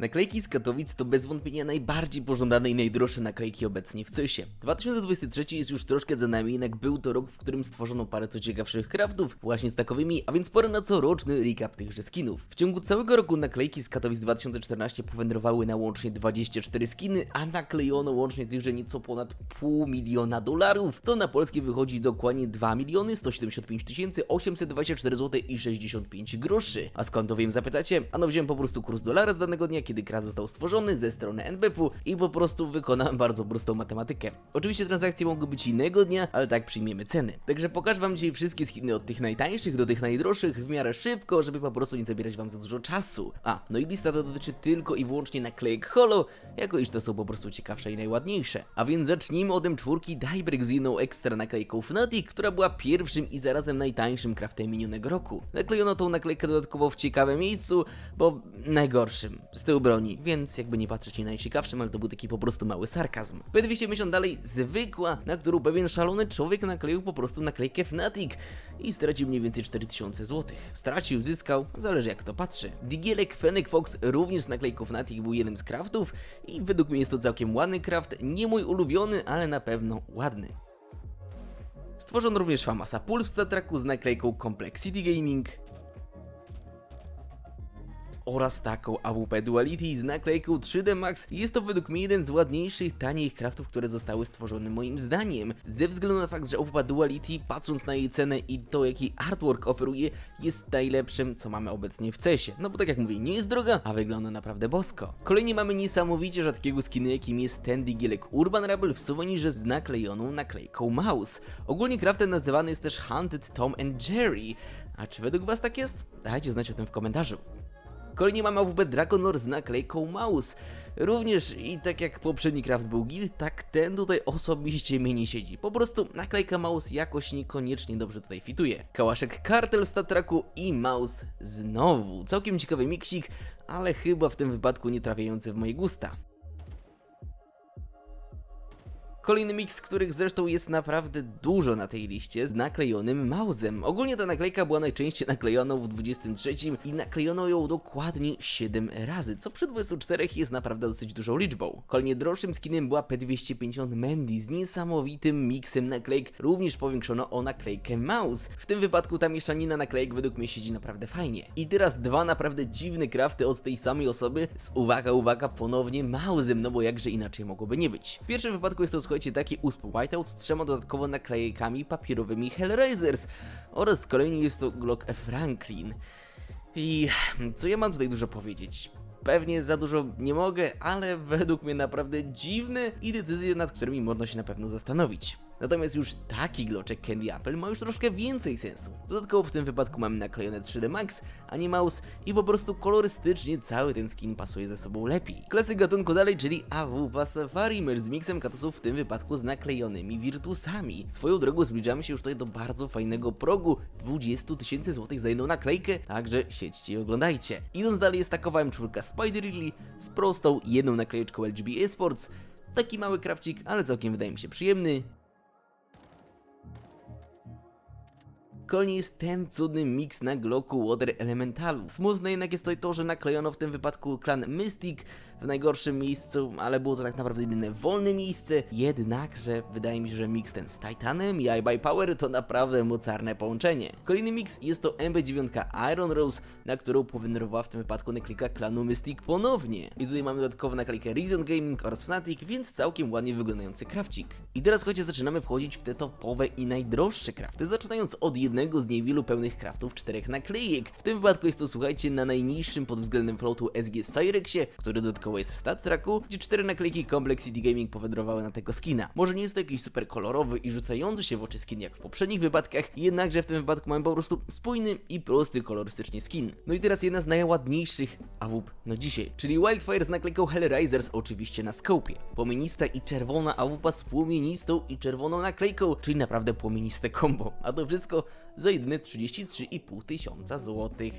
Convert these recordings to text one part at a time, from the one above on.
Naklejki z Katowic to bez wątpienia najbardziej pożądane i najdroższe naklejki obecnie w CESie. 2023 jest już troszkę za nami, jednak był to rok, w którym stworzono parę co ciekawszych craftów właśnie z takowymi, a więc pora na coroczny recap tychże skinów. W ciągu całego roku naklejki z Katowic 2014 powędrowały na łącznie 24 skiny, a naklejono łącznie tychże nieco ponad pół miliona dolarów, co na polskie wychodzi dokładnie 2 miliony 175 tysięcy 824 zł i 65 groszy. A skąd to wiem zapytacie? Ano wziąłem po prostu kurs dolara z danego dnia, kiedy krat został stworzony ze strony NBP-u i po prostu wykonałem bardzo prostą matematykę. Oczywiście transakcje mogły być innego dnia, ale tak przyjmiemy ceny. Także pokażę wam dzisiaj wszystkie skiny od tych najtańszych do tych najdroższych w miarę szybko, żeby po prostu nie zabierać wam za dużo czasu. A, no i lista to dotyczy tylko i wyłącznie naklejek holo, jako iż to są po prostu ciekawsze i najładniejsze. A więc zacznijmy od M4 Diebreak z jedną ekstra naklejką Fnatic, która była pierwszym i zarazem najtańszym craftem minionego roku. Naklejono tą naklejkę dodatkowo w ciekawym miejscu, bo najgorszym, z tyłu broni, więc jakby nie patrzeć nie najciekawszym, ale to był taki po prostu mały sarkazm. P250 dalej zwykła, na którą pewien szalony człowiek nakleił po prostu naklejkę Fnatic i stracił mniej więcej 4000 zł. Stracił, zyskał, zależy jak to patrzy. Digielek Fennec Fox również z naklejką Fnatic był jednym z craftów i według mnie jest to całkiem ładny craft, nie mój ulubiony, ale na pewno ładny. Stworzono również Famasa Pool w statraku z naklejką Complexity Gaming oraz taką AWP Duality z naklejką 3D Max. Jest to według mnie jeden z ładniejszych, tanich craftów, które zostały stworzone moim zdaniem. Ze względu na fakt, że AWP Duality, patrząc na jej cenę i to jaki artwork oferuje, jest najlepszym, co mamy obecnie w CESie. No bo tak jak mówię, nie jest droga, a wygląda naprawdę bosko. Kolejnie mamy niesamowicie rzadkiego skiny, jakim jest ten digielek Urban Rebel w suwenirze z naklejoną naklejką Mouse. Ogólnie craftem nazywany jest też Hunted Tom and Jerry. A czy według was tak jest? Dajcie znać o tym w komentarzu. Kolejnie mamy AWP Dragon Lore z naklejką Mouse. Również i tak jak poprzedni craft był git, tak ten tutaj osobiście mnie nie siedzi. Po prostu naklejka Mouse jakoś niekoniecznie dobrze tutaj fituje. Kałaszek Kartel w statraku i Mouse znowu. Całkiem ciekawy miksik, ale chyba w tym wypadku nie trafiający w moje gusta. Kolejny miks, których zresztą jest naprawdę dużo na tej liście, z naklejonym mauzem. Ogólnie ta naklejka była najczęściej naklejoną w 23 i naklejono ją dokładnie 7 razy, co przy 24 jest naprawdę dosyć dużą liczbą. Kolejnie droższym skinem była P250 Mandy z niesamowitym miksem naklejek, również powiększono o naklejkę mouse. W tym wypadku ta mieszanina naklejek według mnie siedzi naprawdę fajnie. I teraz dwa naprawdę dziwne crafty od tej samej osoby z uwaga, uwaga, ponownie mauzem, no bo jakże inaczej mogłoby nie być. W pierwszym wypadku jest to słuchajcie taki USP Whiteout z trzema dodatkowo naklejkami papierowymi Hellraisers oraz kolejny jest to Glock Franklin. I co ja mam tutaj dużo powiedzieć? Pewnie za dużo nie mogę, ale według mnie naprawdę dziwne i decyzje, nad którymi można się na pewno zastanowić. Natomiast już taki gloczek Candy Apple ma już troszkę więcej sensu. Dodatkowo w tym wypadku mamy naklejone 3D Max, a nie i po prostu kolorystycznie cały ten skin pasuje ze sobą lepiej. Klasyk gatunku dalej, czyli AWP Safari Merge z miksem katusów w tym wypadku z naklejonymi Virtusami. Swoją drogą zbliżamy się już tutaj do bardzo fajnego progu 20 tysięcy złotych za jedną naklejkę, także siedźcie i oglądajcie. Idąc dalej jest takowa M4 Spider Lily z prostą jedną naklejeczką LGB Esports. Taki mały krawcik, ale całkiem wydaje mi się przyjemny. Kolejnie jest ten cudny miks na Glocku Water Elementalu. Smutne jednak jest tutaj to, że naklejono w tym wypadku klan Mystic w najgorszym miejscu, ale było to tak naprawdę jedyne wolne miejsce. Jednakże wydaje mi się, że miks ten z Titanem i iBuy Power to naprawdę mocarne połączenie. Kolejny miks jest to MB9 Iron Rose, na którą powędrowała w tym wypadku naklejka klanu Mystic ponownie. I tutaj mamy dodatkowo naklejkę Reason Gaming oraz Fnatic, więc całkiem ładnie wyglądający krawcik. I teraz słuchajcie, zaczynamy wchodzić w te topowe i najdroższe krafty, zaczynając od jednego z niewielu pełnych kraftów czterech naklejek. W tym wypadku jest to słuchajcie na najniższym pod względem floatu SG Cyrexie, który dodatkowo jest w stat tracku, gdzie cztery naklejki Complexity Gaming powędrowały na tego skina. Może nie jest to jakiś super kolorowy i rzucający się w oczy skin jak w poprzednich wypadkach, jednakże w tym wypadku mamy po prostu spójny i prosty kolorystycznie skin. No i teraz jedna z najładniejszych AWP na dzisiaj, czyli Wildfire z naklejką Hellraisers oczywiście na skopie. Płomienista i czerwona AWP z płomienistą i czerwoną naklejką, czyli naprawdę płomieniste combo. A to wszystko za jedyne 33,5 tysiąca złotych.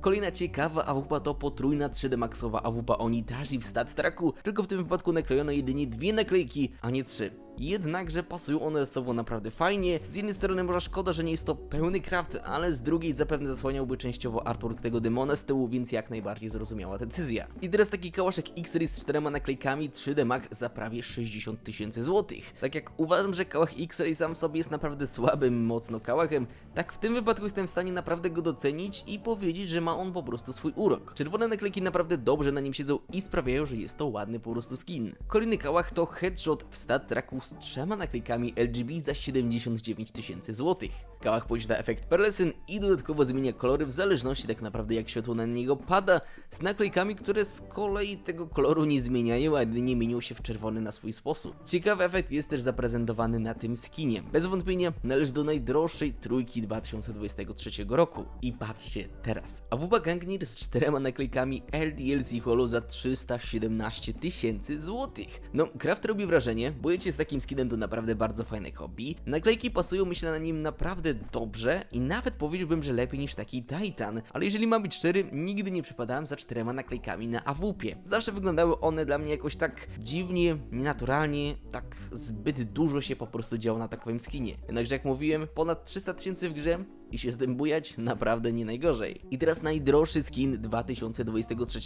Kolejna ciekawa AWP to potrójna 3D Maxowa AWP Onitaji w stat tracku, tylko w tym wypadku naklejono jedynie dwie naklejki, a nie trzy. Jednakże pasują one ze sobą naprawdę fajnie. Z jednej strony może szkoda, że nie jest to pełny craft, ale z drugiej zapewne zasłaniałby częściowo artwork tego demona z tyłu, więc jak najbardziej zrozumiała decyzja. I teraz taki kałaszek X-Ray z czterema naklejkami 3D Max za prawie 60 tysięcy złotych. Tak jak uważam, że kałach X-Ray sam w sobie jest naprawdę słabym, mocno kałachem, tak w tym wypadku jestem w stanie naprawdę go docenić i powiedzieć, że ma on po prostu swój urok. Czerwone naklejki naprawdę dobrze na nim siedzą i sprawiają, że jest to ładny po prostu skin. Kolejny kałach to headshot w stat tracku z trzema naklejkami LGB za 79 tysięcy złotych. Kałach posiada efekt pearlescent i dodatkowo zmienia kolory w zależności tak naprawdę jak światło na niego pada, z naklejkami, które z kolei tego koloru nie zmieniają, a jedynie mienią się w czerwony na swój sposób. Ciekawy efekt jest też zaprezentowany na tym skinie. Bez wątpienia należy do najdroższej trójki 2023 roku. I patrzcie teraz, AWP Gangnir z czterema naklejkami LDLC Holo za 317 tysięcy złotych. No, Craft robi wrażenie, bojecie z takim skinem to naprawdę bardzo fajne hobby. Naklejki pasują myślę na nim naprawdę dobrze i nawet powiedziałbym, że lepiej niż taki Titan, ale jeżeli mam być szczery, nigdy nie przypadałem za czterema naklejkami na AWP. Zawsze wyglądały one dla mnie jakoś tak dziwnie, nienaturalnie, tak zbyt dużo się po prostu działo na takowym skinie. Jednakże jak mówiłem, ponad 300 tysięcy w grze i się z tym bujać naprawdę nie najgorzej. I teraz najdroższy skin 2023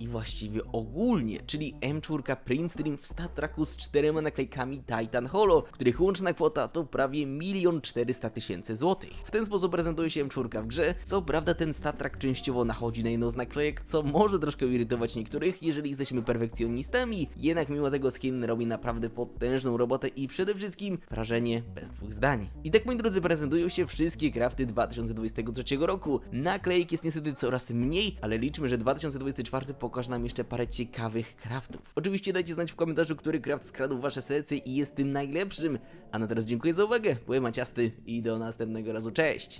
i właściwie ogólnie, czyli M4 Print Stream w StatTracku z czterema naklejkami Titan Holo, których łączna kwota to prawie 1 400 tysięcy złotych. W ten sposób prezentuje się M4 w grze. Co prawda ten StatTrack częściowo nachodzi na jedną z naklejek, co może troszkę irytować niektórych, jeżeli jesteśmy perfekcjonistami, jednak mimo tego skin robi naprawdę potężną robotę i przede wszystkim wrażenie bez dwóch zdań. I tak moi drodzy prezentują się wszystkie crafty 2023 roku. Naklejek jest niestety coraz mniej, ale liczmy, że 2024 pokaże nam jeszcze parę ciekawych craftów. Oczywiście dajcie znać w komentarzu, który craft skradł wasze serce i jest tym najlepszym. A na teraz dziękuję za uwagę, byłem Maciasty i do następnego razu, cześć!